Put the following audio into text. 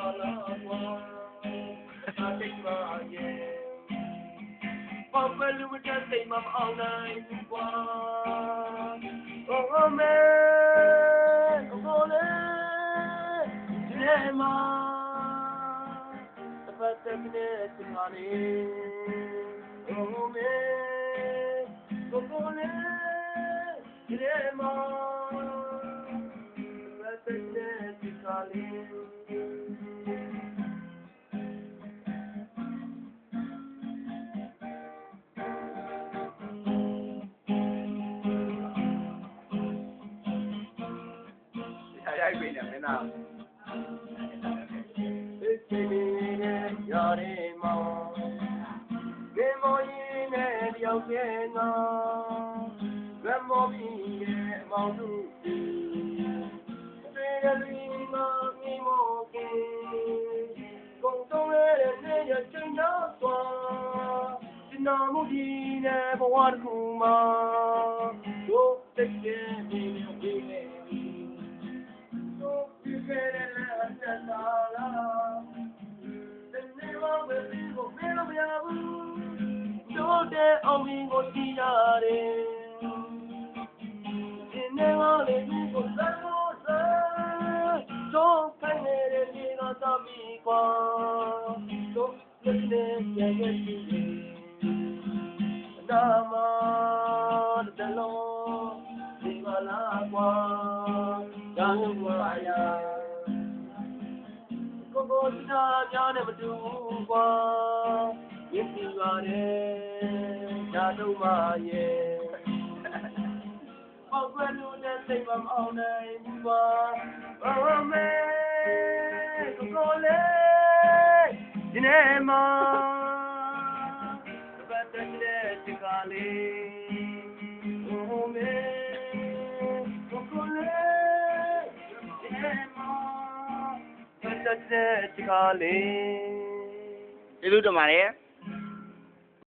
ပါလားကွာအတိတ်ပါရဲ့ပေါက်ပဲလူမတဲ့စိတ်မအောင်နိုင်ဘူးကွာအော် က်ပြီနဲ့မင်းသား It's yare ma Ge mo yin ne diao ke na Ge mo bi ye ma du Twe de li ma mi mo ke Gong tong le de ne ya chen na swa Chin na mu di ne bo wa ku ma Yo te ke ni ne bi တို့တဲ့အောင်မင်းကိုကြည့်ရတယ်ဒီနေ့မှလည်းဒီကိုစမ်းလို့စမ်းတော့ခိုင်းနေတဲ့ဒီကသာမီကွာတို့လက်နဲ့ရဲ့ရဲ့ဒီနာမတလုံးဒီမလာကွာဒါရုံးပါရကိုကိုတာများနဲ့မတူဘူးကွာ ရစ်စီပါတယ်ဓာတုမရဲ့ပေါက်ကွယ်လို့နဲ့စိတ်မအောင်နိုင်ဘူးကွာအော်မေကိုကိုလေးဒီနေ့မှာတပတ်တဲ့ဒီကလေးအော်မေကိုကိုလေးဒီနေ့မှာတက်တဲ့ချကားလေးကျေးဇူးတင်ပါတယ်